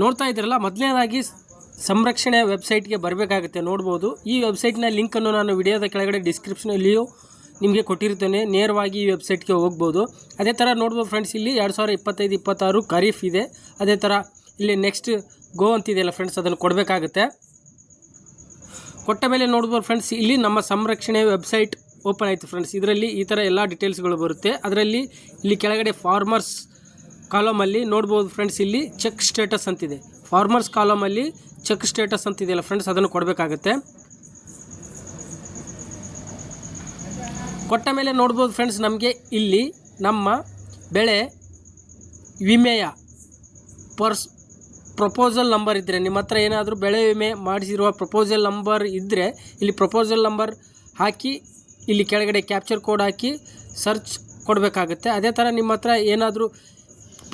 ನೋಡ್ತಾ ಇದ್ದೀರಲ್ಲ, ಮೊದಲನೇದಾಗಿ ಸಂರಕ್ಷಣೆ ವೆಬ್ಸೈಟ್ಗೆ ಬರಬೇಕಾಗುತ್ತೆ, ನೋಡ್ಬೋದು. ಈ ವೆಬ್ಸೈಟ್ನ ಲಿಂಕನ್ನು ನಾನು ವಿಡಿಯೋದ ಕೆಳಗಡೆ ಡಿಸ್ಕ್ರಿಪ್ಷನಲ್ಲಿಯೂ ನಿಮಗೆ ಕೊಟ್ಟಿರ್ತೇನೆ. ನೇರವಾಗಿ ಈ ವೆಬ್ಸೈಟ್ಗೆ ಹೋಗ್ಬೋದು. ಅದೇ ಥರ ನೋಡ್ಬೋದು ಫ್ರೆಂಡ್ಸ್, ಇಲ್ಲಿ ಎರಡು ಸಾವಿರ ಇಪ್ಪತ್ತೈದು, ಇಪ್ಪತ್ತಾರು ಖರೀಫ್ ಇದೆ. ಅದೇ ಥರ ಇಲ್ಲಿ ನೆಕ್ಸ್ಟ್ ಗೋ ಅಂತಿದೆಯಲ್ಲ ಫ್ರೆಂಡ್ಸ್, ಅದನ್ನು ಕೊಡಬೇಕಾಗುತ್ತೆ. ಕೊಟ್ಟ ಮೇಲೆ ನೋಡ್ಬೋದು ಫ್ರೆಂಡ್ಸ್, ಇಲ್ಲಿ ನಮ್ಮ ಸಂರಕ್ಷಣೆ ವೆಬ್ಸೈಟ್ ಓಪನ್ ಆಯಿತು ಫ್ರೆಂಡ್ಸ್. ಇದರಲ್ಲಿ ಈ ಥರ ಎಲ್ಲ ಡೀಟೇಲ್ಸ್ಗಳು ಬರುತ್ತೆ. ಅದರಲ್ಲಿ ಇಲ್ಲಿ ಕೆಳಗಡೆ ಫಾರ್ಮರ್ಸ್ ಕಾಲಮಲ್ಲಿ ನೋಡ್ಬೋದು ಫ್ರೆಂಡ್ಸ್ ಇಲ್ಲಿ ಚೆಕ್ ಸ್ಟೇಟಸ್ ಅಂತಿದೆ. ಫಾರ್ಮರ್ಸ್ ಕಾಲಮಲ್ಲಿ ಚೆಕ್ ಸ್ಟೇಟಸ್ ಅಂತಿದೆಯಲ್ಲ ಫ್ರೆಂಡ್ಸ್ ಅದನ್ನು ಕೊಡಬೇಕಾಗುತ್ತೆ. ಕೊಟ್ಟ ಮೇಲೆ ನೋಡ್ಬೋದು ಫ್ರೆಂಡ್ಸ್ ನಮಗೆ ಇಲ್ಲಿ ನಮ್ಮ ಬೆಳೆ ವಿಮೆಯ ಪರ್ಸ್ ಪ್ರಪೋಸಲ್ ನಂಬರ್ ಇದ್ದರೆ ನಿಮ್ಮ ಹತ್ರ ಏನಾದರೂ ಬೆಳೆ ವಿಮೆ ಮಾಡಿಸಿರುವ ಪ್ರಪೋಸಲ್ ನಂಬರ್ ಇದ್ದರೆ ಇಲ್ಲಿ ಪ್ರಪೋಸಲ್ ನಂಬರ್ ಹಾಕಿ, ಇಲ್ಲಿ ಕೆಳಗಡೆ ಕ್ಯಾಪ್ಚರ್ ಕೋಡ್ ಹಾಕಿ ಸರ್ಚ್ ಕೊಡಬೇಕಾಗುತ್ತೆ. ಅದೇ ಥರ ನಿಮ್ಮ ಹತ್ರ ಏನಾದರೂ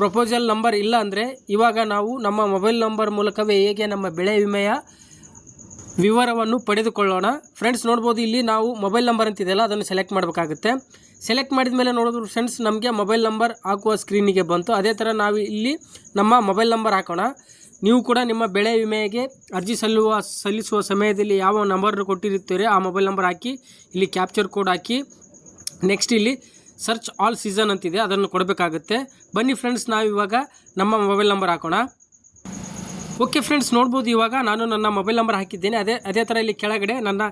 ಪ್ರಪೋಸಲ್ ನಂಬರ್ ಇಲ್ಲ ಅಂದರೆ ಇವಾಗ ನಾವು ನಮ್ಮ ಮೊಬೈಲ್ ನಂಬರ್ ಮೂಲಕವೇ ಹೇಗೆ ನಮ್ಮ ಬೆಳೆ ವಿಮೆಯ ವಿವರವನ್ನು ಪಡೆದುಕೊಳ್ಳೋಣ. ಫ್ರೆಂಡ್ಸ್ ನೋಡ್ಬೋದು ಇಲ್ಲಿ ನಾವು ಮೊಬೈಲ್ ನಂಬರ್ ಅಂತಿದೆಯಲ್ಲ, ಅದನ್ನು ಸೆಲೆಕ್ಟ್ ಮಾಡಬೇಕಾಗುತ್ತೆ. ಸೆಲೆಕ್ಟ್ ಮಾಡಿದ ಮೇಲೆ ನೋಡಿದ್ರು ಫ್ರೆಂಡ್ಸ್ ನಮಗೆ ಮೊಬೈಲ್ ನಂಬರ್ ಹಾಕುವ ಸ್ಕ್ರೀನಿಗೆ ಬಂತು. ಅದೇ ಥರ ನಾವು ಇಲ್ಲಿ ನಮ್ಮ ಮೊಬೈಲ್ ನಂಬರ್ ಹಾಕೋಣ. ನೀವು ಕೂಡ ನಿಮ್ಮ ಬೆಳೆ ವಿಮೆಗೆ ಅರ್ಜಿ ಸಲ್ಲುವ, ಸಲ್ಲಿಸುವ ಸಮಯದಲ್ಲಿ ಯಾವ ನಂಬರ್ ಕೊಟ್ಟಿರುತ್ತೀರಿ ಆ ಮೊಬೈಲ್ ನಂಬರ್ ಹಾಕಿ, ಇಲ್ಲಿ ಕ್ಯಾಪ್ಚರ್ ಕೋಡ್ ಹಾಕಿ. ನೆಕ್ಸ್ಟ್ ಇಲ್ಲಿ ಸರ್ಚ್ ಆಲ್ ಸೀಸನ್ ಅಂತಿದೆ, ಅದನ್ನು ಕೊಡಬೇಕಾಗುತ್ತೆ. ಬನ್ನಿ ಫ್ರೆಂಡ್ಸ್ ನಾವು ಇವಾಗ ನಮ್ಮ ಮೊಬೈಲ್ ನಂಬರ್ ಹಾಕೋಣ. ಓಕೆ ಫ್ರೆಂಡ್ಸ್ ನೋಡ್ಬೋದು ಇವಾಗ ನಾನು ನನ್ನ ಮೊಬೈಲ್ ನಂಬರ್ ಹಾಕಿದ್ದೇನೆ. ಅದೇ ಅದೇ ಥರ ಇಲ್ಲಿ ಕೆಳಗಡೆ ನನ್ನ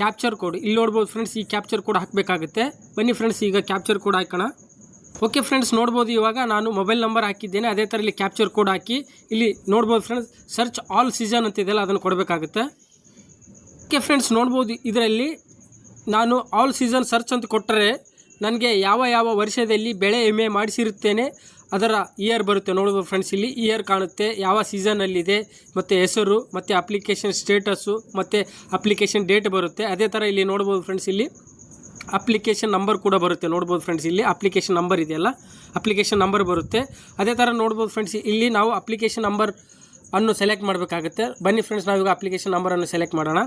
ಕ್ಯಾಪ್ಚರ್ ಕೋಡ್ ಇಲ್ಲಿ ನೋಡ್ಬೋದು ಫ್ರೆಂಡ್ಸ್ ಈ ಕ್ಯಾಪ್ಚರ್ ಕೋಡ್ ಹಾಕಬೇಕಾಗುತ್ತೆ. ಬನ್ನಿ ಫ್ರೆಂಡ್ಸ್ ಈಗ ಕ್ಯಾಪ್ಚರ್ ಕೋಡ್ ಹಾಕೋಣ. ಓಕೆ ಫ್ರೆಂಡ್ಸ್ ನೋಡ್ಬೋದು ಇವಾಗ ನಾನು ಮೊಬೈಲ್ ನಂಬರ್ ಹಾಕಿದ್ದೇನೆ. ಅದೇ ಥರ ಇಲ್ಲಿ ಕ್ಯಾಪ್ಚರ್ ಕೋಡ್ ಹಾಕಿ, ಇಲ್ಲಿ ನೋಡ್ಬೋದು ಫ್ರೆಂಡ್ಸ್ ಸರ್ಚ್ ಆಲ್ ಸೀಸನ್ ಅಂತಿದೆಯಲ್ಲ ಅದನ್ನು ಕೊಡಬೇಕಾಗುತ್ತೆ. ಓಕೆ ಫ್ರೆಂಡ್ಸ್ ನೋಡ್ಬೋದು ಇದರಲ್ಲಿ ನಾನು ಆಲ್ ಸೀಸನ್ ಸರ್ಚ್ ಅಂತ ಕೊಟ್ಟರೆ ನನಗೆ ಯಾವ ಯಾವ ವರ್ಷದಲ್ಲಿ ಬೆಳೆ ವಿಮೆ ಮಾಡಿಸಿರುತ್ತೇನೆ ಅದರ ಇಯರ್ ಬರುತ್ತೆ. ನೋಡ್ಬೋದು ಫ್ರೆಂಡ್ಸ್ ಇಲ್ಲಿ ಇಯರ್ ಕಾಣುತ್ತೆ. ಯಾವ ಸೀಸನಲ್ಲಿದೆ ಮತ್ತು ಹೆಸರು, ಮತ್ತು ಅಪ್ಲಿಕೇಶನ್ ಸ್ಟೇಟಸ್ಸು ಮತ್ತು ಅಪ್ಲಿಕೇಶನ್ ಡೇಟ್ ಬರುತ್ತೆ. ಅದೇ ಥರ ಇಲ್ಲಿ ನೋಡ್ಬೋದು ಫ್ರೆಂಡ್ಸ್ ಇಲ್ಲಿ ಅಪ್ಲಿಕೇಶನ್ ನಂಬರ್ ಕೂಡ ಬರುತ್ತೆ. ನೋಡ್ಬೋದು ಫ್ರೆಂಡ್ಸ್ ಇಲ್ಲಿ ಅಪ್ಲಿಕೇಶನ್ ನಂಬರ್ ಇದೆಯಲ್ಲ ಅಪ್ಲಿಕೇಶನ್ ನಂಬರ್ ಬರುತ್ತೆ. ಅದೇ ಥರ ನೋಡ್ಬೋದು ಫ್ರೆಂಡ್ಸ್ ಇಲ್ಲಿ ನಾವು ಅಪ್ಲಿಕೇಶನ್ ನಂಬರ್ ಅನ್ನು ಸೆಲೆಕ್ಟ್ ಮಾಡಬೇಕಾಗುತ್ತೆ. ಬನ್ನಿ ಫ್ರೆಂಡ್ಸ್ ನಾವೀಗ ಅಪ್ಲಿಕೇಶನ್ ನಂಬರನ್ನು ಸೆಲೆಕ್ಟ್ ಮಾಡೋಣ.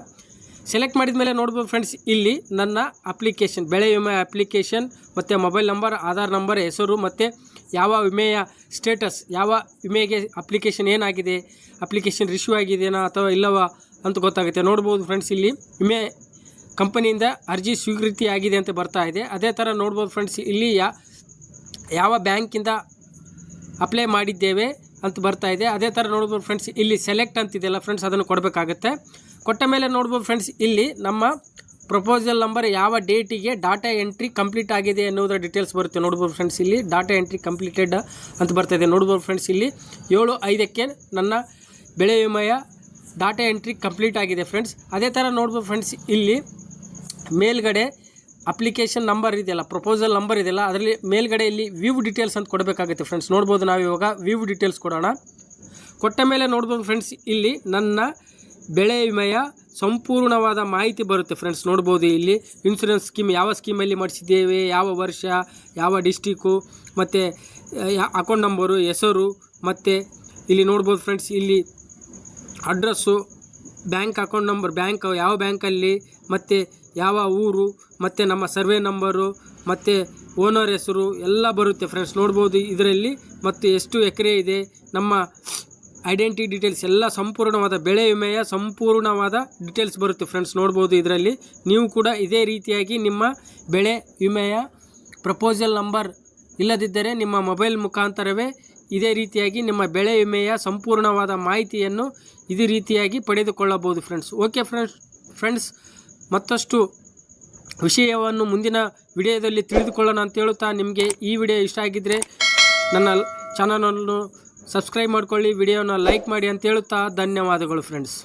ಸೆಲೆಕ್ಟ್ ಮಾಡಿದ ಮೇಲೆ ನೋಡ್ಬೋದು ಫ್ರೆಂಡ್ಸ್ ಇಲ್ಲಿ ನನ್ನ ಅಪ್ಲಿಕೇಶನ್ ಬೆಳೆ ವಿಮೆ ಅಪ್ಲಿಕೇಶನ್ ಮತ್ತು ಮೊಬೈಲ್ ನಂಬರ್ ಆಧಾರ್ ನಂಬರ್ ಹೆಸರು, ಮತ್ತು ಯಾವ ವಿಮೆಯ ಸ್ಟೇಟಸ್ ಯಾವ ವಿಮೆಗೆ ಅಪ್ಲಿಕೇಶನ್ ಏನಾಗಿದೆ ಅಪ್ಲಿಕೇಶನ್ ರಿಶ್ಯೂ ಆಗಿದೆಯಾ ಅಥವಾ ಇಲ್ಲವಾ ಅಂತ ಗೊತ್ತಾಗುತ್ತೆ. ನೋಡ್ಬೋದು ಫ್ರೆಂಡ್ಸ್ ಇಲ್ಲಿ ವಿಮೆ ಕಂಪನಿಯಿಂದ ಅರ್ಜಿ ಸ್ವೀಕೃತಿ ಆಗಿದೆ ಅಂತ ಬರ್ತಾ ಇದೆ. ಅದೇ ಥರ ನೋಡ್ಬೋದು ಫ್ರೆಂಡ್ಸ್ ಇಲ್ಲಿ ಯಾವ ಬ್ಯಾಂಕಿಂದ ಅಪ್ಲೈ ಮಾಡಿದ್ದೇವೆ ಅಂತ ಬರ್ತಾ ಇದೆ. ಅದೇ ಥರ ನೋಡ್ಬೋದು ಫ್ರೆಂಡ್ಸ್ ಇಲ್ಲಿ ಸೆಲೆಕ್ಟ್ ಅಂತಿದೆಯಲ್ಲ ಫ್ರೆಂಡ್ಸ್ ಅದನ್ನು ಕೊಡಬೇಕಾಗುತ್ತೆ. ಕೊಟ್ಟ ಮೇಲೆ ನೋಡ್ಬೋದು ಫ್ರೆಂಡ್ಸ್ ಇಲ್ಲಿ ನಮ್ಮ ಪ್ರಪೋಸಲ್ ನಂಬರ್ ಯಾವ ಡೇಟಿಗೆ ಡಾಟಾ ಎಂಟ್ರಿ ಕಂಪ್ಲೀಟ್ ಆಗಿದೆ ಅನ್ನೋದರ ಡೀಟೇಲ್ಸ್ ಬರುತ್ತೆ. ನೋಡ್ಬೋದು ಫ್ರೆಂಡ್ಸ್ ಇಲ್ಲಿ ಡಾಟಾ ಎಂಟ್ರಿ ಕಂಪ್ಲೀಟೆಡ್ ಅಂತ ಬರ್ತಾಯಿದೆ ನೋಡ್ಬೋದು ಫ್ರೆಂಡ್ಸ್ ಇಲ್ಲಿ ಏಳು ಐದಕ್ಕೆ ನನ್ನ ಬೆಳೆ ವಿಮೆಯ ಡಾಟಾ ಎಂಟ್ರಿ ಕಂಪ್ಲೀಟ್ ಆಗಿದೆ ಫ್ರೆಂಡ್ಸ್ ಅದೇ ಥರ ನೋಡ್ಬೋದು ಫ್ರೆಂಡ್ಸ್ ಇಲ್ಲಿ ಮೇಲ್ಗಡೆ ಅಪ್ಲಿಕೇಶನ್ ನಂಬರ್ ಇದೆಯಲ್ಲ ಪ್ರಪೋಸಲ್ ನಂಬರ್ ಇದೆಯಲ್ಲ, ಅದರಲ್ಲಿ ಮೇಲ್ಗಡೆ ಇಲ್ಲಿ ವ್ಯೂ ಡೀಟೇಲ್ಸ್ ಅಂತ ಕೊಡಬೇಕಾಗುತ್ತೆ ಫ್ರೆಂಡ್ಸ್ ನೋಡ್ಬೋದು ನಾವು ಇವಾಗ ವ್ಯೂ ಡೀಟೇಲ್ಸ್ ಕೊಡೋಣ. ಕೊಟ್ಟ ಮೇಲೆ ನೋಡ್ಬೋದು ಫ್ರೆಂಡ್ಸ್ ಇಲ್ಲಿ ನನ್ನ ಬೆಳೆ ವಿಮೆಯ ಸಂಪೂರ್ಣವಾದ ಮಾಹಿತಿ ಬರುತ್ತೆ ಫ್ರೆಂಡ್ಸ್ ನೋಡ್ಬೋದು ಇಲ್ಲಿ ಇನ್ಶೂರೆನ್ಸ್ ಸ್ಕೀಮ್ ಯಾವ ಸ್ಕೀಮಲ್ಲಿ ಮಾಡಿಸಿದ್ದೇವೆ, ಯಾವ ವರ್ಷ, ಯಾವ ಡಿಸ್ಟಿಕ್ಕು ಮತ್ತು ಅಕೌಂಟ್ ನಂಬರು ಹೆಸರು, ಮತ್ತು ಇಲ್ಲಿ ನೋಡ್ಬೋದು ಫ್ರೆಂಡ್ಸ್ ಇಲ್ಲಿ address bank account number bank ಯಾವ ಬ್ಯಾಂಕಲ್ಲಿ ಮತ್ತು ಯಾವ ಊರು, ಮತ್ತು ನಮ್ಮ ಸರ್ವೆ ನಂಬರು ಮತ್ತು ಓನರ್ ಹೆಸರು, ಎಲ್ಲ ಬರುತ್ತೆ ಫ್ರೆಂಡ್ಸ್ ನೋಡ್ಬೋದು ಇದರಲ್ಲಿ ಮತ್ತು ಎಷ್ಟು ಎಕರೆ ಇದೆ, ನಮ್ಮ ಐಡೆಂಟಿ ಡೀಟೇಲ್ಸ್ ಎಲ್ಲ ಸಂಪೂರ್ಣವಾದ ಬೆಳೆ ವಿಮೆಯ ಸಂಪೂರ್ಣವಾದ ಡೀಟೇಲ್ಸ್ ಬರುತ್ತೆ ಫ್ರೆಂಡ್ಸ್ ನೋಡ್ಬೋದು ಇದರಲ್ಲಿ. ನೀವು ಕೂಡ ಇದೇ ರೀತಿಯಾಗಿ ನಿಮ್ಮ ಬೆಳೆ ವಿಮೆಯ ಪ್ರಪೋಸಲ್ ನಂಬರ್ ಇಲ್ಲದಿದ್ದರೆ ನಿಮ್ಮ ಮೊಬೈಲ್ ಮುಖಾಂತರವೇ ಇದೇ ರೀತಿಯಾಗಿ ನಿಮ್ಮ ಬೆಳೆ ವಿಮೆಯ ಸಂಪೂರ್ಣವಾದ ಮಾಹಿತಿಯನ್ನು ಇದೇ ರೀತಿಯಾಗಿ ಪಡೆದುಕೊಳ್ಳಬಹುದು ಫ್ರೆಂಡ್ಸ್ ಓಕೆ ಫ್ರೆಂಡ್ಸ್ ಫ್ರೆಂಡ್ಸ್ ಮತ್ತಷ್ಟು ವಿಷಯವನ್ನು ಮುಂದಿನ ವಿಡಿಯೋದಲ್ಲಿ ತಿಳಿದುಕೊಳ್ಳೋಣ ಅಂತ ಹೇಳುತ್ತಾ ನಿಮಗೆ ಈ ವಿಡಿಯೋ ಇಷ್ಟ ಆಗಿದ್ದರೆ ನನ್ನ ಚಾನಲನ್ನು ಸಬ್ಸ್ಕ್ರೈಬ್ ಮಾಡ್ಕೊಳ್ಳಿ ವಿಡಿಯೋನ ಲೈಕ್ ಮಾಡಿ ಅಂತ ಹೇಳುತ್ತಾ ಧನ್ಯವಾದಗಳು ಫ್ರೆಂಡ್ಸ್